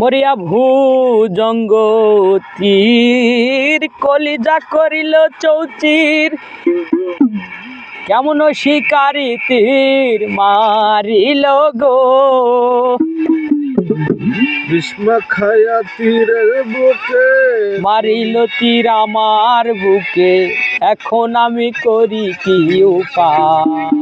মরিয়া ভূ জঙ্গ তীর কলিজা করিল চৌচির। কেমন শিকারি তীর মারিল গো। ভীষ্ম খায়া তীরের বুকে। মারিল তীর আমার বুকে এখন আমি করি কি উপায়?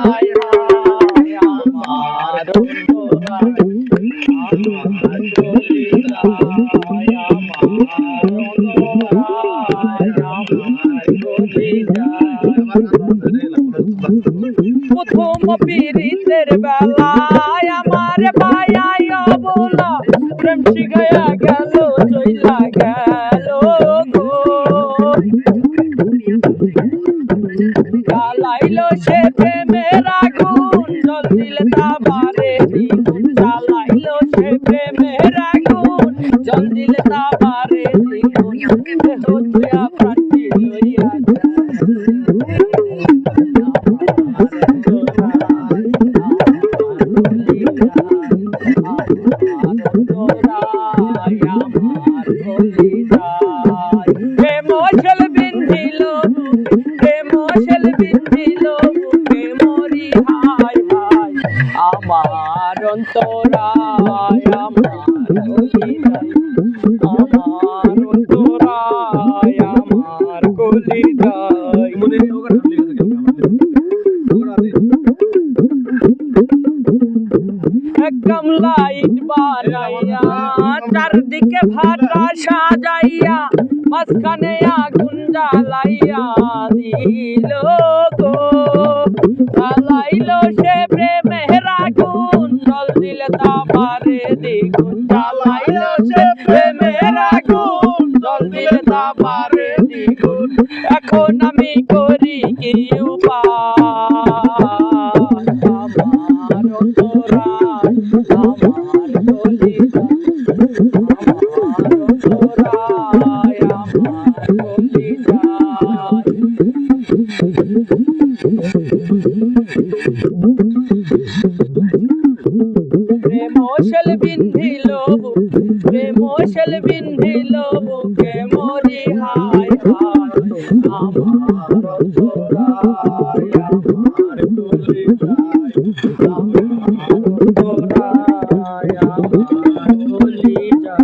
হায় আমার প্রথম পীড়িতের বেলায় আমার গেল জ্বালাইলো সে প্রেমের আগুন। জল দিলে তা বারে দ্বিগুণ জ্বালাইলো সে প্রেমের আগুন। জল দিলে তা বারে দ্বিগুণ প্রেমশল অন্তরায় আমার কলিজায় আমার অন্তরায় আমার মনে নেই ওখানে একদম লাইট বানাইয়া চারদিকে ভাটা সাজাইয়া মাঝখানে আগুন জ্বালাইয়া দিল গো। জ্বালাইলো সে প্রেমের জল দিলে তা পারে দ্বিগুণ জ্বালাইলো সে প্রেমের আগুন। জল দিলে তা পারে দ্বিগুণ। এখন আমি করি কি উপায়? আমার মশাল বিন্ধিল বুকে মশাল বিন্ধিল বুকে, মরি হায় হায়, আমার তোরায় আমার তুলি যায়, আমার তোরায় আমার তুলি যায়।